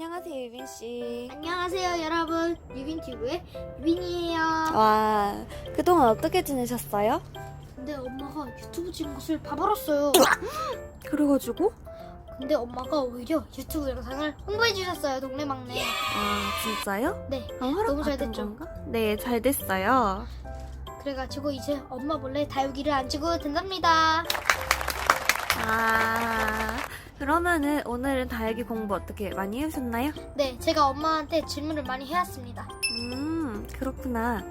안녕하세요, 유빈 씨. 안녕하세요 여러분 유빈TV의 유빈이에요 와, 그동안 어떻게 지내셨어요? 근데 엄마가 유튜브 찍은 것을 봐버렸어요 그래가지고? 근데 엄마가 오히려 유튜브 영상을 홍보해 주셨어요 동네 막내 아, 진짜요? 네 아, 허락 너무 잘 받은 됐죠? 건가? 네, 잘 됐어요. 그래가지고 이제 엄마 몰래 다육이를 안 치고 된답니다 아, 그러면은 오늘은 다육이 공부 어떻게 많이 해오셨나요? 네 제가 엄마한테 질문을 많이 해왔습니다 음, 그렇구나.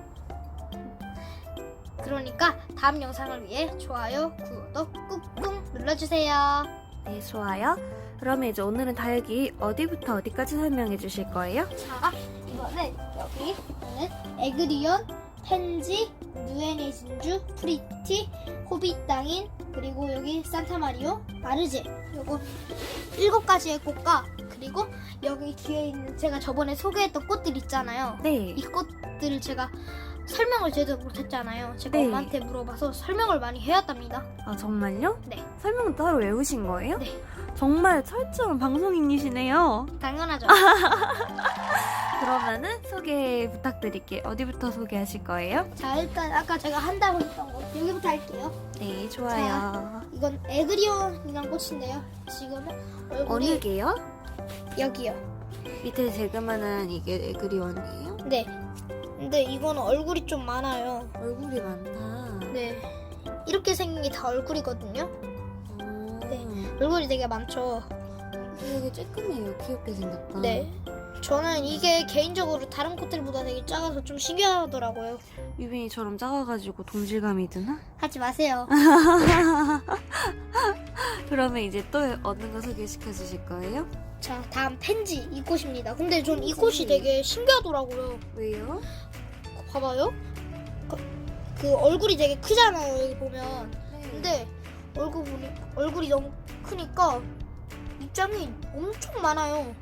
그러니까 다음 영상을 위해 좋아요 구독 꾹꾹 눌러주세요 네, 좋아요. 그러면 이제 오늘은 다육이 어디부터 어디까지 설명해 주실 거예요? 자 이거는 여기 이거는 에그리온 펜지 누에네 진주 프리티 호빗 땅인 그리고 여기 산타마리오 아르제 요거 일곱 가지의 꽃과 그리고 여기 뒤에 있는 제가 저번에 소개했던 꽃들 있잖아요 네. 이 꽃들을 제가 설명을 제대로 못했잖아요 제가 네. 엄마한테 물어봐서 설명을 많이 해왔답니다 아, 정말요? 네. 설명 따로 외우신 거예요? 네 정말 철저한 방송인이시네요. 당연하죠 소개 부탁드릴게요. 어디부터 소개하실 거예요? 자 일단 아까 제가 한다고 했던 거 여기부터 할게요 네, 좋아요. 이건 에그리온이란 꽃인데요. 지금은 얼굴이 어느 게요? 여기요. 밑에 제그마는 이게 에그리원이에요? 네. 근데 이거는 얼굴이 좀 많아요. 얼굴이 많다. 네. 이렇게 생긴 게 다 얼굴이거든요. 오. 네. 얼굴이 되게 많죠. 되게 쬐끔해요. 귀엽게 생겼다. 네. 저는 이게 개인적으로 다른 꽃들보다 되게 작아서 좀 신기하더라고요. 유빈이처럼 작아가지고 동질감이 드나? 하지 마세요. 그러면 이제 또 어느 거 소개시켜 주실 거예요? 자, 다음 펜지 이 꽃입니다. 근데 전 이. 꽃이 되게 신기하더라고요. 왜요? 봐봐요. 그, 그 얼굴이 되게 크잖아요. 여기 보면. 네. 근데 얼굴 보니 얼굴이 너무 크니까 입장이 엄청 많아요.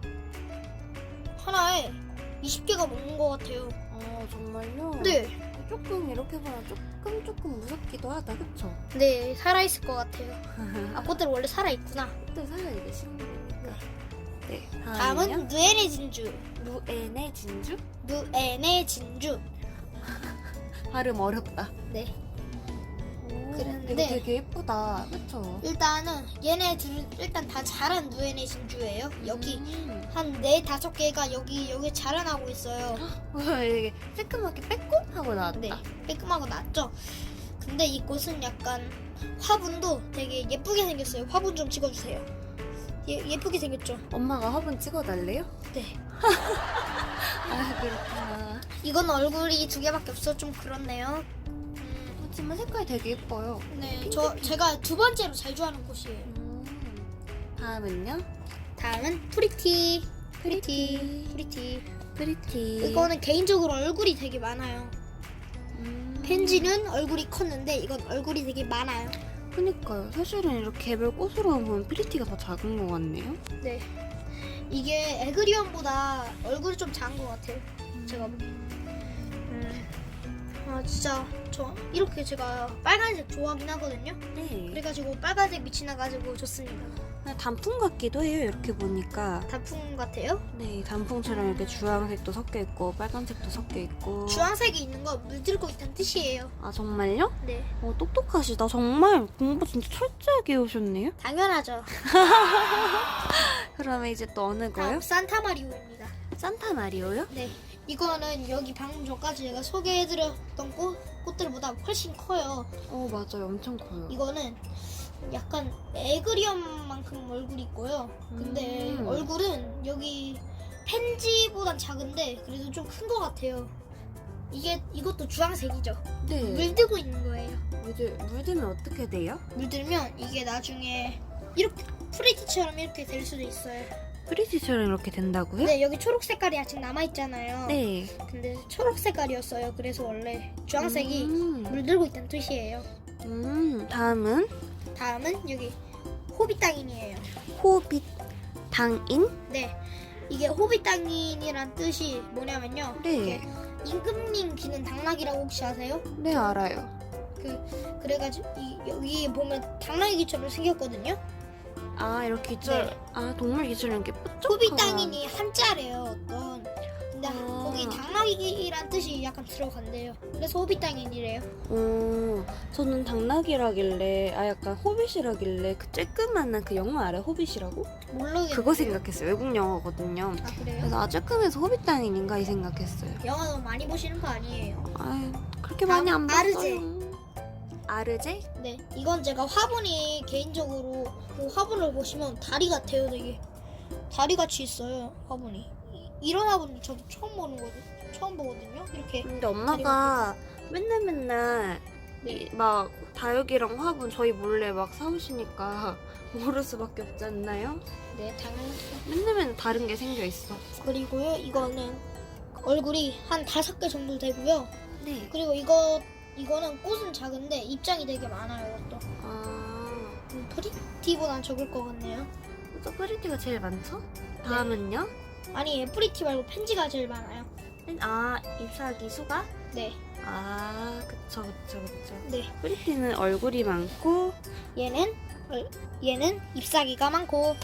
하나에 20개가 넘는 것 같아요. 아 정말요? 네, 조금 이렇게 보면 조금 조금 무섭기도 하다, 그쵸? 네 살아 있을 것 같아요. 아 꽃들 원래 살아 있구나. 또 살아있게 신기하니까. 네. 다음은 누에네 진주. 무엔의 진주? 누에네 진주. 발음 어렵다. 네. 그런데 그런데- 되게 예쁘다, 그쵸? 일단은 얘네 둘 일단 다 자란 누에네 진주예요. 여기 음. 한 네 다섯 개가 여기 여기 자라나고 있어요. 와, 이게 새까맣게 빼꼼 하고 나왔다. 네, 깔끔하고 낫죠. 근데 이 꽃은 약간 화분도 되게 예쁘게 생겼어요. 화분 좀 찍어주세요. 예, 예쁘게 생겼죠? 엄마가 화분 찍어달래요? 네. 아 그렇구나. 이건 얼굴이 두 개밖에 없어 좀 그렇네요. 하지만 색깔이 되게 예뻐요. 네, 저 제가 두 번째로 제일 좋아하는 꽃이에요. 음. 다음은요? 다음은 프리티. 프리티. 프리티. 프리티. 이거는 개인적으로 얼굴이 되게 많아요. 음. 펜지는 얼굴이 컸는데 이건 얼굴이 되게 많아요. 그니까요. 사실은 이렇게 개별 꽃으로 보면 프리티가 더 작은 것 같네요. 네. 이게 에그리언보다 얼굴이 좀 작은 것 같아요. 제가 보기엔. 음. 아 진짜 저 이렇게 제가 빨간색 좋아하긴 하거든요. 네. 그래가지고 빨간색 밑이 나가지고 좋습니다. 단풍 같기도 해요. 이렇게 보니까. 단풍 같아요. 네, 단풍처럼 이렇게 주황색도 섞여 있고 빨간색도 섞여 있고. 주황색이 있는 거 물들고 있다는 뜻이에요. 아 정말요? 네, 어 똑똑하시다. 정말 공부 진짜 철저하게 해오셨네요. 당연하죠. 그러면 이제 또 어느 거요? 다음 산타 마리오입니다. 산타 마리오요? 네, 이거는 여기 방금 전까지 제가 소개해드렸던 꽃 꽃들보다 훨씬 커요. 어 맞아요. 엄청 커요. 이거는 약간 에그리언만큼 얼굴이 있고요. 근데 음. 얼굴은 여기 펜지보단 작은데 그래도 좀 큰 것 같아요. 이게 이것도 주황색이죠. 네. 물들고 있는 거예요. 물들 물들면 어떻게 돼요? 물들면 이게 나중에 이렇게 프리티처럼 이렇게 될 수도 있어요. 프리티처럼 이렇게 된다고요? 근데 여기 초록 색깔이 아직 남아 있잖아요. 네. 근데 초록 색깔이었어요. 그래서 원래 주황색이 음. 물들고 있다는 뜻이에요. 음, 다음은 다음은 여기 호빗 땅인이에요. 호빗 당인? 네. 이게 호빗 땅인이란 뜻이 뭐냐면요. 네. 이게 임금님 기는 당나귀라고 혹시 아세요? 네 알아요. 그래가지고 이, 여기 보면 당나귀처럼 생겼거든요. 아 이렇게 기출 네. 아 동물 기출 이렇게 뾰족한 호비 땅인이 한자래요 어떤 근데 아. 거기 당나귀란 뜻이 약간 들어간대요 그래서 호비 땅인이래요 어, 저는 당나귀라길래 아 약간 호빗이라길래 그 쬐끄만한 그 영화 알아요? 호빗이라고? 모르겠는데 그거 생각했어요. 외국 영화거든요. 아 그래요? 그래서 아 쬐끔해서 호빗 땅인인가 이 생각했어요. 영화 너무 많이 보시는 거 아니에요 아 그렇게 다음, 많이 안 봤어요. 아르제. 아르제? 네 이건 제가 화분이 개인적으로 그 화분을 보시면 다리 같아요 되게 다리 같이 있어요 화분이 이- 이런 화분 저도 처음 보는 거든 처음 보거든요 이렇게 근데 엄마가 맨날 맨날 네. 이- 막 다육이랑 화분 저희 몰래 막 사오시니까 모를 수밖에 없지 않나요? 네 당연히 맨날 맨날 다른 게 생겨 있어. 그리고요 이거는 얼굴이 한 다섯 개 정도 되고요 네. 그리고 이거 이거는 꽃은 작은데 입장이 되게 많아요 또 아, 음, 프리티보단 적을 것 같네요 또 프리티가 제일 많죠? 다음은요? 아니 프리티 말고 펜지가 제일 많아요 아 잎사귀 수가? 네 아 그쵸 그쵸 그쵸. 네. 프리티는 얼굴이 많고 얘는 얼- 얘는 잎사귀가 많고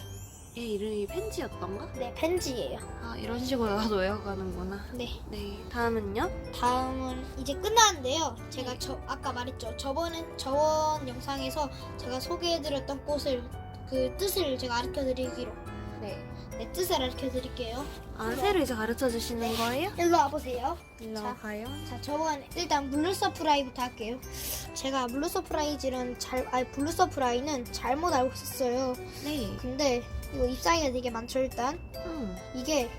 얘 이름이 펜지였던가? 네 펜지예요 아 이런 식으로 나도 외워가는구나. 네 네 다음은요? 다음은 이제 끝나는데요. 제가 저 아까 말했죠. 저번에 저번 영상에서 제가 소개해드렸던 꽃을 그 뜻을 제가 알려드리기로. 네, 네 뜻을 알려드릴게요. 아 새로 이제 가르쳐 주시는 거예요? 일로 와보세요. 일로 자. 가요. 자, 저번 일단 블루 서프라이부터 할게요. 제가 블루 서프라이즈는 잘, 아니 블루 서프라이는 잘못 알고 있었어요. 네. 근데 이거 잎사귀가 되게 많죠 일단. 음. 이게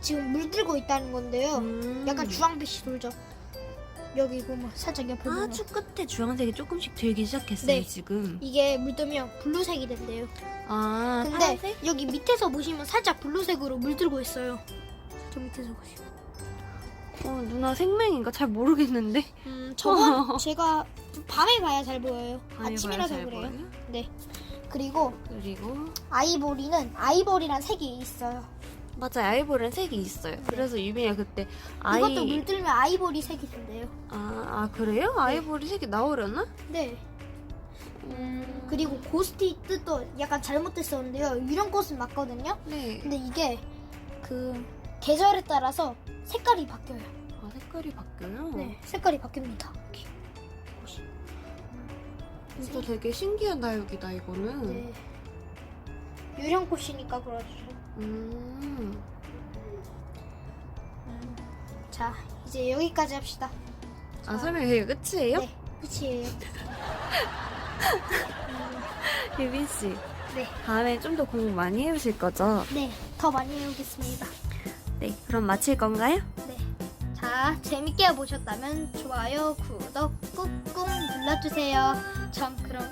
지금 물들고 있다는 건데요. 음. 약간 주황빛이 돌죠. 여기 보면 살짝 옆에 보면. 아주 끝에 주황색이 조금씩 들기 시작했어요 네. 지금. 이게 물들면 블루색이 된대요. 아 근데 파란색? 여기 밑에서 보시면 살짝 블루색으로 물들고 있어요. 저 밑에서 보시면. 어 누나 생명인가 잘 모르겠는데. 음, 저번 제가 밤에 봐야 잘 보여요. 밤에 아침이라서 봐야 잘 그래요. 보여요? 네. 그리고 그리고 아이보리는 아이보리란 색이 있어요. 맞아요 아이보리는 색이 있어요. 그래서 유빈이가 그때 아이 이것도 물 들면 아이보리 색이 된대요. 아, 아 그래요? 아이보리 색이 나오려나? 네. 음, 그리고 고스티 뜻도 약간 잘못됐었는데요. 이런 꽃은 맞거든요. 네. 근데 이게 그 계절에 따라서 색깔이 바뀌어요. 아 색깔이 바뀌어요? 네, 색깔이 바뀝니다. 진짜 되게 신기한 다육이다 이거는. 네. 유령 꽃이니까 그러죠. 음. 음, 자, 이제 여기까지 합시다. 아 설명 여기가 끝이에요? 네, 끝이에요. 유빈 씨. 네, 다음에 좀 더 공부 많이 해오실 거죠? 네, 더 많이 해오겠습니다. 네. 그럼 마칠 건가요? 네. 자, 재밌게 보셨다면 좋아요, 구독 꾹꾹 눌러주세요. 전 그럼